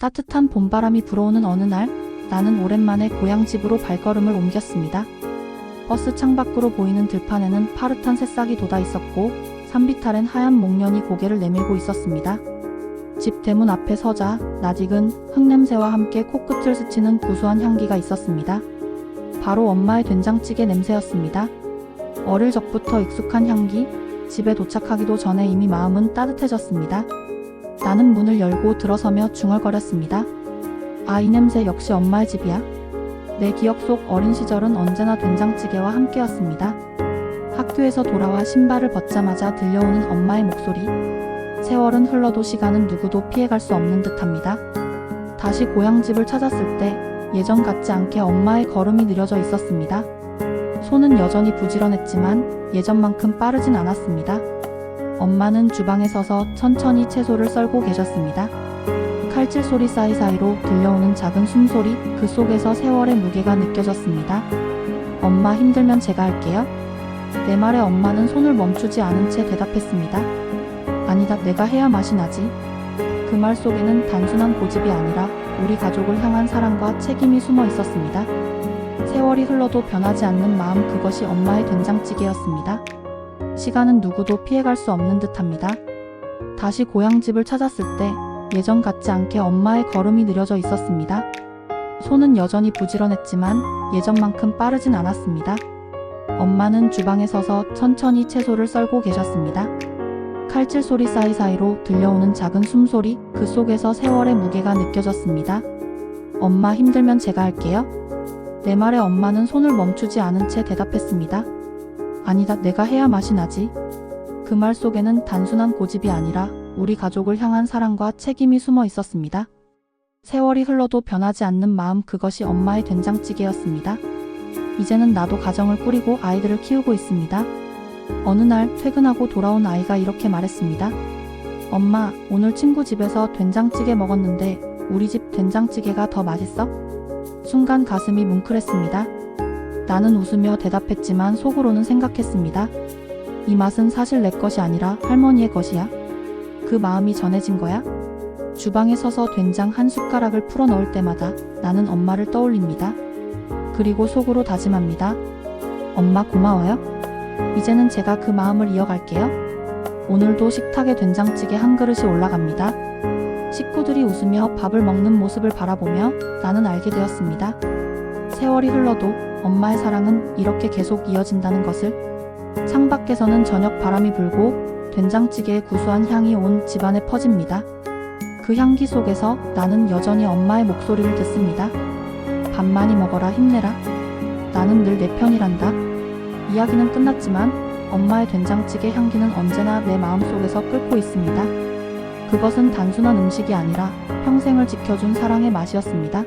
따뜻한 봄바람이 불어오는 어느 날 나는 오랜만에 고향 집으로 발걸음을 옮겼습니다. 버스 창밖으로 보이는 들판에는 파릇한 새싹이 돋아 있었고 산비탈엔 하얀 목련이 고개를 내밀고 있었습니다. 집 대문 앞에 서자 낯익은 흙냄새와 함께 코끝을 스치는 고소한 향기가 있었습니다. 바로 엄마의 된장찌개 냄새였습니다. 어릴 적부터 익숙한 향기, 집에 도착하기도 전에 이미 마음은 따뜻해졌습니다. 나는 문을 열고 들어서며 중얼거렸습니다. 아, 이 냄새 역시 엄마의 집이야. 내 기억 속 어린 시절은 언제나 된장찌개와 함께였습니다. 학교에서 돌아와 신발을 벗자마자 들려오는 엄마의 목소리. 세월은 흘러도 시간은 누구도 피해갈 수 없는 듯합니다. 다시 고향집을 찾았을 때 예전 같지 않게 엄마의 걸음이 느려져 있었습니다. 손은 여전히 부지런했지만 예전만큼 빠르진 않았습니다. 엄마는 주방에 서서 천천히 채소를 썰고 계셨습니다. 칼질 소리 사이사이로 들려오는 작은 숨소리, 그 속에서 세월의 무게가 느껴졌습니다. 엄마 힘들면 제가 할게요. 내 말에 엄마는 손을 멈추지 않은 채 대답했습니다. 아니다, 내가 해야 맛이 나지. 그 말 속에는 단순한 고집이 아니라 우리 가족을 향한 사랑과 책임이 숨어 있었습니다. 세월이 흘러도 변하지 않는 마음 그것이 엄마의 된장찌개였습니다. 시간은 누구도 피해갈 수 없는 듯합니다. 다시 고향집을 찾았을 때 예전 같지 않게 엄마의 걸음이 느려져 있었습니다. 손은 여전히 부지런했지만 예전만큼 빠르진 않았습니다. 엄마는 주방에 서서 천천히 채소를 썰고 계셨습니다. 칼질 소리 사이사이로 들려오는 작은 숨소리, 그 속에서 세월의 무게가 느껴졌습니다. 엄마 힘들면 제가 할게요. 내 말에 엄마는 손을 멈추지 않은 채 대답했습니다. 아니다, 내가 해야 맛이 나지. 그 말 속에는 단순한 고집이 아니라 우리 가족을 향한 사랑과 책임이 숨어 있었습니다. 세월이 흘러도 변하지 않는 마음 그것이 엄마의 된장찌개였습니다. 이제는 나도 가정을 꾸리고 아이들을 키우고 있습니다. 어느 날 퇴근하고 돌아온 아이가 이렇게 말했습니다. 엄마, 오늘 친구 집에서 된장찌개 먹었는데 우리 집 된장찌개가 더 맛있어? 순간 가슴이 뭉클했습니다. 나는 웃으며 대답했지만 속으로는 생각했습니다. 이 맛은 사실 내 것이 아니라 할머니의 것이야. 그 마음이 전해진 거야? 주방에 서서 된장 한 숟가락을 풀어 넣을 때마다 나는 엄마를 떠올립니다. 그리고 속으로 다짐합니다. 엄마 고마워요. 이제는 제가 그 마음을 이어갈게요. 오늘도 식탁에 된장찌개 한 그릇이 올라갑니다. 식구들이 웃으며 밥을 먹는 모습을 바라보며 나는 알게 되었습니다. 세월이 흘러도 엄마의 사랑은 이렇게 계속 이어진다는 것을 창밖에서는 저녁 바람이 불고 된장찌개의 구수한 향이 온 집안에 퍼집니다. 그 향기 속에서 나는 여전히 엄마의 목소리를 듣습니다. 밥 많이 먹어라 힘내라. 나는 늘 내 편이란다. 이야기는 끝났지만 엄마의 된장찌개 향기는 언제나 내 마음속에서 끓고 있습니다. 그것은 단순한 음식이 아니라 평생을 지켜준 사랑의 맛이었습니다.